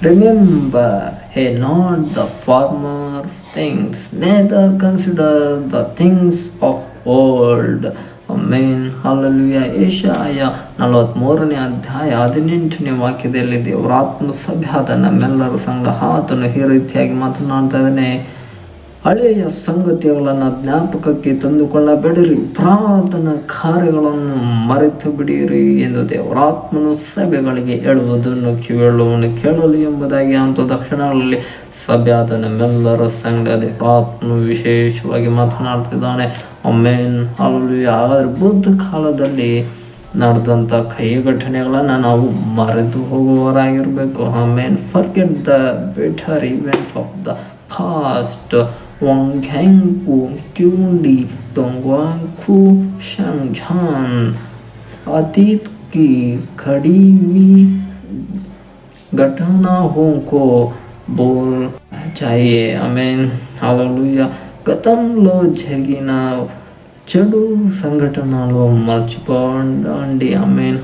Remember, he not the former things, neither consider the things of old. ಮೇನ್ hallelujah Isaiah ನಲವತ್ತ್ಮೂರನೇ ಅಧ್ಯಾಯ ಹದಿನೆಂಟನೇ ವಾಕ್ಯದಲ್ಲಿ ದೇವರಾತ್ಮ ಸಭೆ ಆದ ನಮ್ಮೆಲ್ಲರ ಸಂಗ್ರಹ ಆತನು ಈ ರೀತಿಯಾಗಿ ಮಾತನಾಡ್ತಾ ಇದ್ದಾನೆ. ಹಳೆಯ ಸಂಗತಿಗಳನ್ನು ಜ್ಞಾಪಕಕ್ಕೆ ತಂದುಕೊಳ್ಳಬೇಡಿರಿ. ಪುರಾತನ ಕಾರ್ಯಗಳನ್ನು ಮರೆತು ಬಿಡಿರಿ ಎಂದು ದೇವರಾತ್ಮನು ಸಭೆಗಳಿಗೆ ಹೇಳುವುದನ್ನು ಕೇಳುವನು ಕೇಳಲು ಎಂಬುದಾಗಿ ಅಂತ ದಕ್ಷಿಣಗಳಲ್ಲಿ ಸಭೆ ಆದ ನಮ್ಮೆಲ್ಲರ ಸಂಗಡ ದೇವರಾತ್ಮನು ವಿಶೇಷವಾಗಿ ಮಾತನಾಡ್ತಿದ್ದಾನೆ ಒಮ್ಮೇನ್ ಅಲ್ಲಿ ಆದರೆ ಬುದ್ಧ ಕಾಲದಲ್ಲಿ ನಡೆದಂಥ ಕೈ ಘಟನೆಗಳನ್ನು ನಾವು ಮರೆತು ಹೋಗುವವರಾಗಿರಬೇಕು. Amen. Forget the bitter events of the past 王肯古旧里东 khu sang chan अतीत की खड़ी గతంలో జరిగిన చెడు మర్చిపోండి అమెన్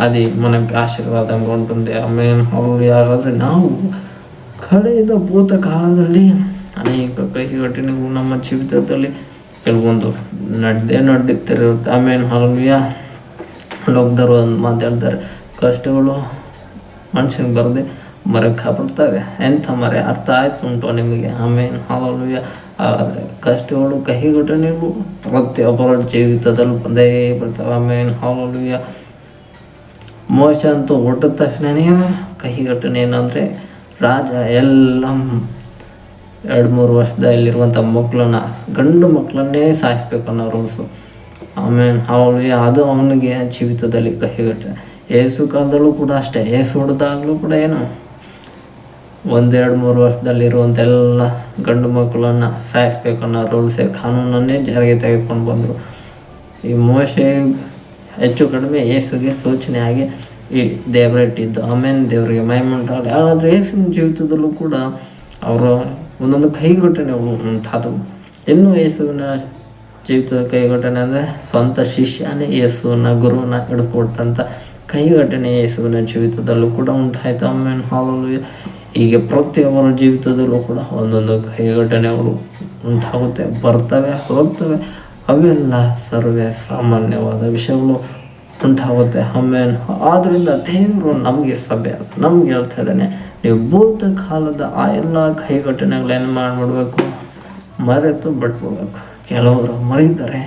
అది మనకి ఆశీర్వాదంగా ఉంటుంది అమెన్ అలలుయ ಕಳೆದ ಭೂತ ಕಾಲದಲ್ಲಿ ಅನೇಕ ಕಹಿ ಘಟನೆಗಳು ನಮ್ಮ ಜೀವಿತದಲ್ಲಿ ಕೆಲವೊಂದು ನಡೆದೇ ನಡೀತಿರುತ್ತೆ ಆಮೇಲೆ ಹಲವಿಯ ಲೋಕದವರು ಒಂದು ಮಾತಾಡ್ತಾರೆ ಕಷ್ಟಗಳು ಮನುಷ್ಯನಿಗೆ ಬರದೆ ಮರಕ್ಕೆ ಬರ್ತವೆ ಎಂಥ ಮರೆ? ಅರ್ಥ ಆಯ್ತು ಉಂಟು ನಿಮಗೆ? ಆಮೇಲೆ ಹಲವಿಯ ಆದರೆ ಕಷ್ಟಗಳು ಕಹಿ ಘಟನೆಗಳು ಪ್ರತಿಯೊಬ್ಬರ ಜೀವಿತದಲ್ಲಿ ಬಂದೇ ಬರ್ತವೆ ಆಮೇಲೆ ಹಲವಿಯ ಮೋಶ ಅಂತೂ ಹುಟ್ಟಿದ ತಕ್ಷಣವೇ ಕಹಿ ಘಟನೆ ಏನಂದರೆ ರಾಜ ಎಲ್ಲ. ಎರಡು ಮೂರು ವರ್ಷದಲ್ಲಿರುವಂಥ ಮಕ್ಕಳನ್ನ, ಗಂಡು ಮಕ್ಕಳನ್ನೇ ಸಾಯಿಸ್ಬೇಕು ಅನ್ನೋ ರೂಲ್ಸು ಆಮೇಲೆ ಅವಳಿಗೆ ಅದು ಅವನಿಗೆ ಜೀವಿತದಲ್ಲಿ ಕಹಿಗಟ್ಟೆ ಏಸು ಕಾಲದಲ್ಲೂ ಕೂಡ ಅಷ್ಟೇ, ಏಸು ಹೊಡೆದಾಗಲೂ ಕೂಡ ಏನು? ಒಂದೆರಡು ಮೂರು ವರ್ಷದಲ್ಲಿರುವಂಥ ಎಲ್ಲ ಗಂಡು ಮಕ್ಕಳನ್ನು ಸಾಯಿಸ್ಬೇಕು ಅನ್ನೋ ರೂಲ್ಸೇ ಕಾನೂನನ್ನೇ ಜಾರಿಗೆ ತೆಗೆದುಕೊಂಡು ಬಂದರು. ಈ ಮೋಶೆ ಹೆಚ್ಚು ಕಡಿಮೆ ಏಸುಗೆ ಸೂಚನೆ ಆಗಿ ಈ ದೇವರಿಟ್ಟಿದ್ದು ಆಮೇಲೆ ದೇವರಿಗೆ ಮೈಮುಂಟಾಗಲಿ ಆದರೆ ಯೇಸಿನ ಜೀವಿತದಲ್ಲೂ ಕೂಡ ಅವರ ಒಂದೊಂದು ಕೈಘಟನೆಗಳು ಉಂಟಾದವು. ಇನ್ನು ಯೇಸುವಿನ ಜೀವಿತದ ಕೈಘಟನೆ ಅಂದರೆ ಸ್ವಂತ ಶಿಷ್ಯನೇ ಯೇಸುವಿನ ಗುರುವನ್ನ ಹಿಡಿದುಕೊಟ್ಟಂಥ ಕೈಘಟನೆ ಯೇಸುವಿನ ಜೀವಿತದಲ್ಲೂ ಕೂಡ ಉಂಟಾಯಿತು. ಆಮೇಲೆ ಹಾಲಲ್ಲೂ ಹೀಗೆ ಪ್ರತಿಯೊಬ್ಬರ ಜೀವಿತದಲ್ಲೂ ಕೂಡ ಒಂದೊಂದು ಕೈಘಟನೆಗಳು ಉಂಟಾಗುತ್ತೆ, ಬರ್ತವೆ, ಹೋಗ್ತವೆ. ಅವೆಲ್ಲ ಸರ್ವೇ ಸಾಮಾನ್ಯವಾದ ವಿಷಯಗಳು. ಉಂಟಾಗುತ್ತೆ ಆಮೇಲೆ ಆದ್ದರಿಂದ ದೇವರು ನಮಗೆ ಸಭೆ ನಮ್ಗೆ ಹೇಳ್ತಾ ಇದ್ದಾನೆ, ನೀವು ಭೂತ ಕಾಲದ ಆ ಎಲ್ಲ ಕೈ ಮಾಡಿಬಿಡ್ಬೇಕು? ಮರೆತು ಬಿಟ್ಬಿಡ್ಬೇಕು. ಕೆಲವರು ಮರೀತಾರೆ.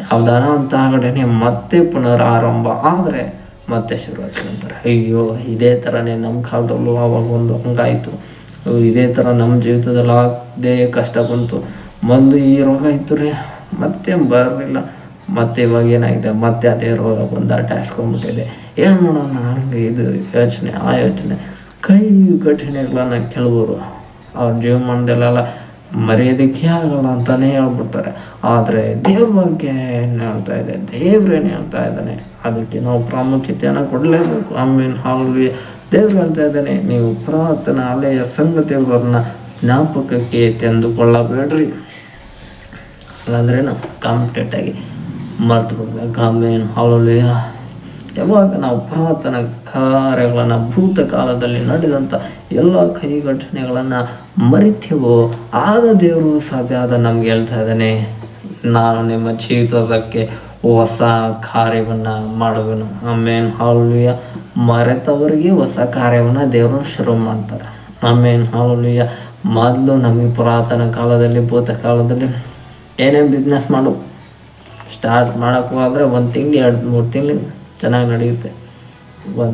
ಯಾವ್ದಾನ ಅಂತ ಘಟನೆ ಮತ್ತೆ ಪುನರಾರಂಭ ಆದರೆ ಮತ್ತೆ ಶುರು ಹಚ್ಕೊಂತಾರೆ ಅಯ್ಯೋ, ಇದೇ ಥರನೇ ನಮ್ಮ ಕಾಲದಲ್ಲೂ ಆವಾಗ ಒಂದು ಹಂಗಾಯಿತು. ಇದೇ ಥರ ನಮ್ಮ ಜೀವಿತದಲ್ಲಿ ಆಗದೆ ಕಷ್ಟ ಬಂತು. ಮೊದಲು ಈ ರೋಗ ಇತ್ತು ರೀ. ಮತ್ತೆ ಬರಲಿಲ್ಲ. ಮತ್ತೆ ಇವಾಗ ಏನಾಗಿದೆ? ಮತ್ತೆ ಅದೇ ರೋಗ ಬಂದು ಅಟ್ಯಾಸ್ಕೊಂಡ್ಬಿಟ್ಟಿದೆ ಏನು ಮಾಡೋಣ? ಹಂಗೆ ಇದು ಯೋಚನೆ, ಆ ಯೋಚನೆ. ಕೈ ಘಟನೆಗಳನ್ನ ಕೆಲವರು ಅವ್ರ ಜೀವಮಾನದಲ್ಲೆಲ್ಲ ಮರೆಯೋದಕ್ಕೆ ಆಗಲ್ಲ ಅಂತಲೇ ಹೇಳ್ಬಿಡ್ತಾರೆ. ಆದರೆ ದೇವ್ರ ಬಗ್ಗೆ ಏನು ಹೇಳ್ತಾ ಇದೆ? ದೇವ್ರೇನು ಹೇಳ್ತಾ ಇದ್ದಾನೆ? ಅದಕ್ಕೆ ನಾವು ಪ್ರಾಮುಖ್ಯತೆಯನ್ನು ಕೊಡಲೇಬೇಕು. ಆಮೇಲೆ ಹಾಲ್ವಿ ದೇವ್ರು ಹೇಳ್ತಾ ಇದ್ದಾನೆ, ನೀವು ಪುರಾತನ ಅಲೆಯ ಸಂಗತಿಗಳನ್ನ ಜ್ಞಾಪಕಕ್ಕೆ ತಂದುಕೊಳ್ಳಬೇಡ್ರಿ ಅಲ್ಲಾಂದ್ರೇನು ಕಾಂಪಿಟೇಟಾಗಿ ಮರ್ತು ಬಿಡಬೇಕು ಆಮೇನು ಹಾಲಲ್ಲಿ ಯಾವಾಗ ನಾವು ಪುರಾತನ ಕಾರ್ಯಗಳನ್ನು ಭೂತ ಕಾಲದಲ್ಲಿ ನಡೆದಂಥ ಎಲ್ಲ ಕೈ ಘಟನೆಗಳನ್ನು ಮರಿತೇವೋ, ಆಗ ದೇವರು ಸಾಧ್ಯ ನಮ್ಗೆ ಹೇಳ್ತಾ ಇದ್ದಾನೆ. ನಾನು ನಿಮ್ಮ ಜೀವಿತದಕ್ಕೆ ಹೊಸ ಕಾರ್ಯವನ್ನು ಮಾಡುವೆನು. ಆಮೇನ್ ಹಾಲೋಲಿಯ ಮರೆತವರಿಗೆ ಹೊಸ ಕಾರ್ಯವನ್ನು ದೇವರು ಶುರು ಮಾಡ್ತಾರೆ. ಆಮೇನ್ ಹಾಲೋಲಿಯ ಮೊದಲು ನಮಗೆ ಪುರಾತನ ಕಾಲದಲ್ಲಿ ಭೂತ ಕಾಲದಲ್ಲಿ ಏನೇ ಬಿಸ್ನೆಸ್ ಮಾಡು ಸ್ಟಾರ್ಟ್ ಮಾಡೋಕ್ಕೂ ಆದರೆ ಒಂದು ತಿಂಗಳು ಎರಡು ಮೂರು ತಿಂಗಳು ಚೆನ್ನಾಗಿ ನಡೆಯುತ್ತೆ. ಒಂದು